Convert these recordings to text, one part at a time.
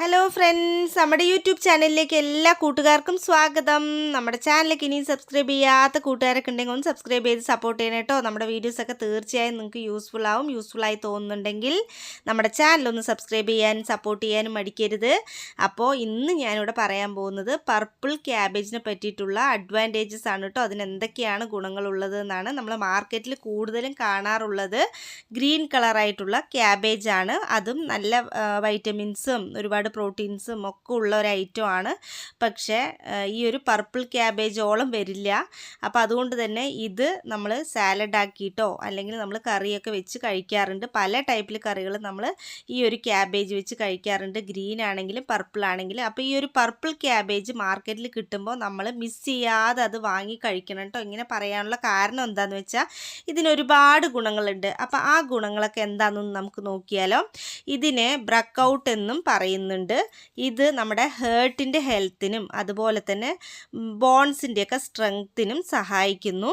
Hello friends നമ്മുടെ YouTube ചാനലിലേക്ക് എല്ലാ കൂട്ടുകാർക്കും സ്വാഗതം. നമ്മുടെ ചാനലിലേക്ക് ഇനിയും സബ്സ്ക്രൈബ് ചെയ്യാത്ത കൂട്ടുകാരൊക്കെ ഉണ്ടെങ്കിൽ ഒന്ന് സബ്സ്ക്രൈബ് ചെയ്ത് സപ്പോർട്ട് ചെയ്യണം കേട്ടോ. നമ്മുടെ വീഡിയോസൊക്കെ തീർച്ചയായും നിങ്ങൾക്ക് യൂസ്ഫുൾ ആവും യൂസ്ഫുൾ ആയി തോന്നുന്നുണ്ടെങ്കിൽ നമ്മുടെ ചാനലൊന്ന് സബ്സ്ക്രൈബ് ചെയ്യാനും സപ്പോർട്ട് ചെയ്യാനും മടിക്കരുത്. അപ്പോൾ ഇന്ന് ഞാനിവിടെ പറയാൻ പോകുന്നത് പർപ്പിൾ ക്യാബേജിനെ പറ്റിയിട്ടുള്ള അഡ്വാന്റേജസ് ആണ് കേട്ടോ. അതിന് എന്തൊക്കെയാണ് ഗുണങ്ങളുള്ളത് എന്നാണ് നമ്മൾ മാർക്കറ്റിൽ കൂടുതലും കാണാറുള്ളത്. ഗ്രീൻ കളറായിട്ടുള്ള ക്യാബേജാണ് അതും നല്ല വൈറ്റമിൻസും ഒരുപാട് പ്രോട്ടീൻസും ഒക്കെ ഉള്ള ഒരു ഐറ്റം ആണ്. പക്ഷേ ഈ ഒരു പർപ്പിൾ ക്യാബേജോളം വരില്ല. അപ്പോൾ അതുകൊണ്ട് തന്നെ ഇത് നമ്മൾ സാലഡ് ആക്കിയിട്ടോ അല്ലെങ്കിൽ നമ്മൾ കറിയൊക്കെ വെച്ച് കഴിക്കാറുണ്ട്. പല ടൈപ്പിൽ കറികൾ നമ്മൾ ഈ ഒരു ക്യാബേജ് വെച്ച് കഴിക്കാറുണ്ട്. ഗ്രീൻ ആണെങ്കിലും പർപ്പിൾ ആണെങ്കിലും. അപ്പോൾ ഈ ഒരു പർപ്പിൾ ക്യാബേജ് മാർക്കറ്റിൽ കിട്ടുമ്പോൾ നമ്മൾ മിസ് ചെയ്യാതെ അത് വാങ്ങി കഴിക്കണം കേട്ടോ ഇങ്ങനെ പറയാനുള്ള കാരണം എന്താണെന്ന് വെച്ചാൽ ഇതിനൊരുപാട് ഗുണങ്ങളുണ്ട്. അപ്പോൾ ആ ഗുണങ്ങളൊക്കെ എന്താണെന്ന് നമുക്ക് നോക്കിയാലോ. ഇതിനെ ബ്രക്കൗട്ട് എന്നും പറയുന്നുണ്ട്. ഇത് നമ്മുടെ ഹേർട്ടിന്റെ ഹെൽത്തിനും അതുപോലെ തന്നെ ബോൺസിന്റെയൊക്കെ സ്ട്രെങ്ത്തിനും സഹായിക്കുന്നു.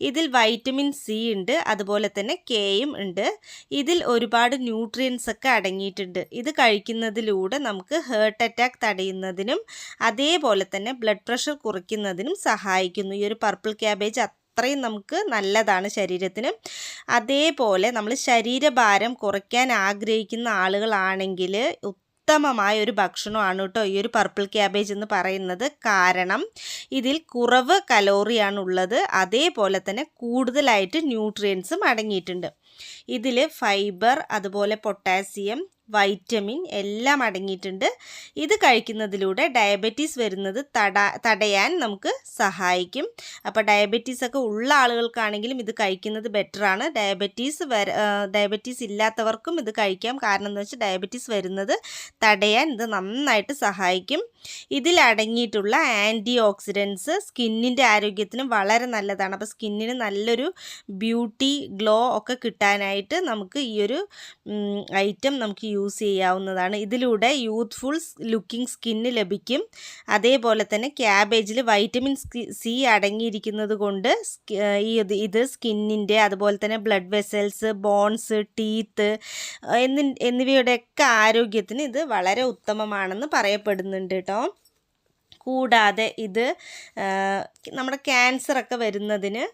ഇതിൽ വൈറ്റമിൻ സി ഉണ്ട് അതുപോലെ തന്നെ കെയും ഉണ്ട്. ഇതിൽ ഒരുപാട് ന്യൂട്രിയൻസ് ഒക്കെ അടങ്ങിയിട്ടുണ്ട്. ഇത് കഴിക്കുന്നതിലൂടെ നമുക്ക് ഹേർട്ട് അറ്റാക്ക് തടയുന്നതിനും അതേപോലെ തന്നെ ബ്ലഡ് പ്രഷർ കുറയ്ക്കുന്നതിനും സഹായിക്കുന്നു. ഈ ഒരു പർപ്പിൾ ക്യാബേജ് അത്രയും നമുക്ക് നല്ലതാണ് ശരീരത്തിന്. അതേപോലെ നമ്മൾ ശരീരഭാരം കുറയ്ക്കാൻ ആഗ്രഹിക്കുന്ന ആളുകളാണെങ്കിൽ ഉത്തമമായ ഒരു ഭക്ഷണമാണ് കേട്ടോ ഈ ഒരു പർപ്പിൾ ക്യാബേജ് എന്ന് പറയുന്നത്. കാരണം ഇതിൽ കുറവ് കലോറിയാണ് ഉള്ളത് അതേപോലെ തന്നെ കൂടുതലായിട്ട് ന്യൂട്രിയൻസും അടങ്ങിയിട്ടുണ്ട്. ഇതിൽ ഫൈബർ അതുപോലെ പൊട്ടാസ്യം വൈറ്റമിൻ എല്ലാം അടങ്ങിയിട്ടുണ്ട്. ഇത് കഴിക്കുന്നതിലൂടെ ഡയബറ്റീസ് വരുന്നത് തട തടയാൻ നമുക്ക് സഹായിക്കും. അപ്പോൾ ഡയബറ്റീസ് ഒക്കെ ഉള്ള ആളുകൾക്കാണെങ്കിലും ഇത് കഴിക്കുന്നത് ബെറ്ററാണ് ഡയബറ്റീസ് വര ഡയബറ്റീസ് ഇല്ലാത്തവർക്കും ഇത് കഴിക്കാം. കാരണം എന്താ വെച്ചാൽ ഡയബറ്റീസ് വരുന്നത് തടയാൻ ഇത് നന്നായിട്ട് സഹായിക്കും. ഇതിൽ അടങ്ങിയിട്ടുള്ള ആന്റി ഓക്സിഡൻസ് സ്കിന്നിന്റെ ആരോഗ്യത്തിന് വളരെ നല്ലതാണ്. അപ്പോൾ സ്കിന്നിന് നല്ലൊരു ബ്യൂട്ടി ഗ്ലോ ഒക്കെ കിട്ടാനായിട്ട് നമുക്ക് ഈ ഒരു ഐറ്റം നമുക്ക് യൂസ് ചെയ്യാവുന്നതാണ്. ഇതിലൂടെ യൂത്ത്ഫുൾ ലുക്കിംഗ് സ്കിന്ന് ലഭിക്കും. അതേപോലെ തന്നെ ക്യാബേജിൽ വൈറ്റമിൻ സി അടങ്ങിയിരിക്കുന്നത് കൊണ്ട് ഇത് സ്കിന്നിന്റെ അതുപോലെ തന്നെ ബ്ലഡ് വെസൽസ് ബോൺസ് ടീത്ത് എന്നി എന്നിവയുടെയൊക്കെ ആരോഗ്യത്തിന് ഇത് വളരെ ഉത്തമമാണെന്ന് പറയപ്പെടുന്നുണ്ട് കേട്ടോ കൂടാതെ ഇത് നമ്മുടെ ക്യാൻസറൊക്കെ വരുന്നതിന്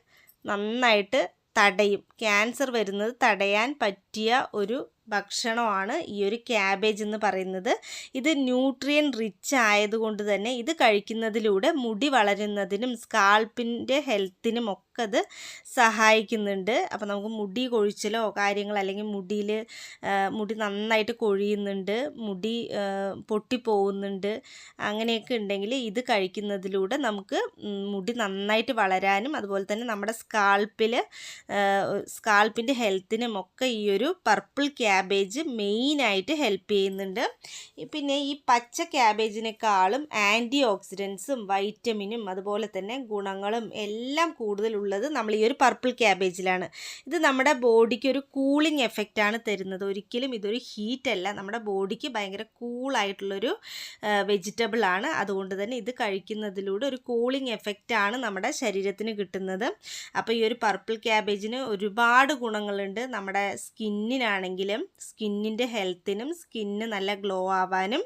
നന്നായിട്ട് തടയും. ക്യാൻസർ വരുന്നത് തടയാൻ പറ്റിയ ഒരു ഭക്ഷണമാണ് ഈ ഒരു ക്യാബേജ് എന്ന് പറയുന്നത്. ഇത് ന്യൂട്രിയൻ റിച്ച് ആയതുകൊണ്ട് തന്നെ ഇത് കഴിക്കുന്നതിലൂടെ മുടി വളരുന്നതിനും സ്കാൾപ്പിന്റെ ഹെൽത്തിനും ഒക്കെ അത് സഹായിക്കുന്നുണ്ട്. അപ്പോൾ നമുക്ക് മുടി കൊഴിച്ചിലോ കാര്യങ്ങൾ അല്ലെങ്കിൽ മുടിയിൽ മുടി നന്നായിട്ട് കൊഴിയുന്നുണ്ട് മുടി പൊട്ടിപ്പോകുന്നുണ്ട് അങ്ങനെയൊക്കെ ഉണ്ടെങ്കിൽ ഇത് കഴിക്കുന്നതിലൂടെ നമുക്ക് മുടി നന്നായിട്ട് വളരാനും അതുപോലെ തന്നെ നമ്മുടെ സ്കാൾപ്പിൽ സ്കാൾപ്പിന്റെ ഹെൽത്തിനും ഒക്കെ ഈ ഒരു പർപ്പിൾ ക്യാ ക്യാബേജ് മെയിനായിട്ട് ഹെൽപ്പ് ചെയ്യുന്നുണ്ട്. പിന്നെ ഈ പച്ച ക്യാബേജിനേക്കാളും ആന്റി ഓക്സിഡൻസും വൈറ്റമിനും അതുപോലെ തന്നെ ഗുണങ്ങളും എല്ലാം കൂടുതലുള്ളത് നമ്മൾ ഈ ഒരു പർപ്പിൾ ക്യാബേജിലാണ് ഇത് നമ്മുടെ ബോഡിക്ക് ഒരു കൂളിംഗ് എഫക്റ്റാണ് തരുന്നത്. ഒരിക്കലും ഇതൊരു ഹീറ്റ് അല്ല. നമ്മുടെ ബോഡിക്ക് ഭയങ്കര കൂളായിട്ടുള്ളൊരു വെജിറ്റബിൾ ആണ്. അതുകൊണ്ട് തന്നെ ഇത് കഴിക്കുന്നതിലൂടെ ഒരു കൂളിംഗ് എഫക്റ്റാണ് നമ്മുടെ ശരീരത്തിന് കിട്ടുന്നത്. അപ്പോൾ ഈ ഒരു പർപ്പിൾ ക്യാബേജിന് ഒരുപാട് ഗുണങ്ങളുണ്ട്. നമ്മുടെ സ്കിന്നിനാണെങ്കിലും സ്കിന്നിന്റെ ഹെൽത്തിനും സ്കിന്ന് നല്ല ഗ്ലോ ആവാനും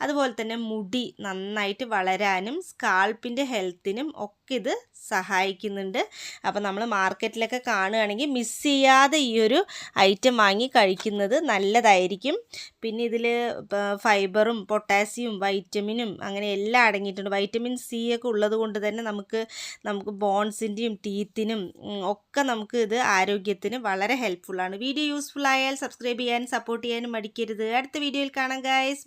അതുപോലെ തന്നെ മുടി നന്നായിട്ട് വളരാനും സ്കാൾപ്പിന്റെ ഹെൽത്തിനും ഒക്കെ ഇത് സഹായിക്കുന്നുണ്ട്. അപ്പോൾ നമ്മൾ മാർക്കറ്റിലൊക്കെ കാണുകയാണെങ്കിൽ മിസ് ചെയ്യാതെ ഈ ഒരു ഐറ്റം വാങ്ങി കഴിക്കുന്നത് നല്ലതായിരിക്കും. പിന്നെ ഇതിൽ ഫൈബറും പൊട്ടാസ്യവും വൈറ്റമിനും അങ്ങനെ എല്ലാം അടങ്ങിയിട്ടുണ്ട്. വൈറ്റമിൻ സി ഒക്കെ ഉള്ളത് കൊണ്ട് തന്നെ നമുക്ക് നമുക്ക് ബോൺസിന്റെയും ടീത്തിനും ഒക്കെ നമുക്ക് ഇത് ആരോഗ്യത്തിന് വളരെ ഹെൽപ്ഫുള്ളാണ് വീഡിയോ യൂസ്ഫുൾ ആയാൽ സബ്സ്ക്രൈബ് ചെയ്യാനും സപ്പോർട്ട് ചെയ്യാനും മടിക്കരുത്. അടുത്ത വീഡിയോയിൽ കാണാം ഗായ്സ്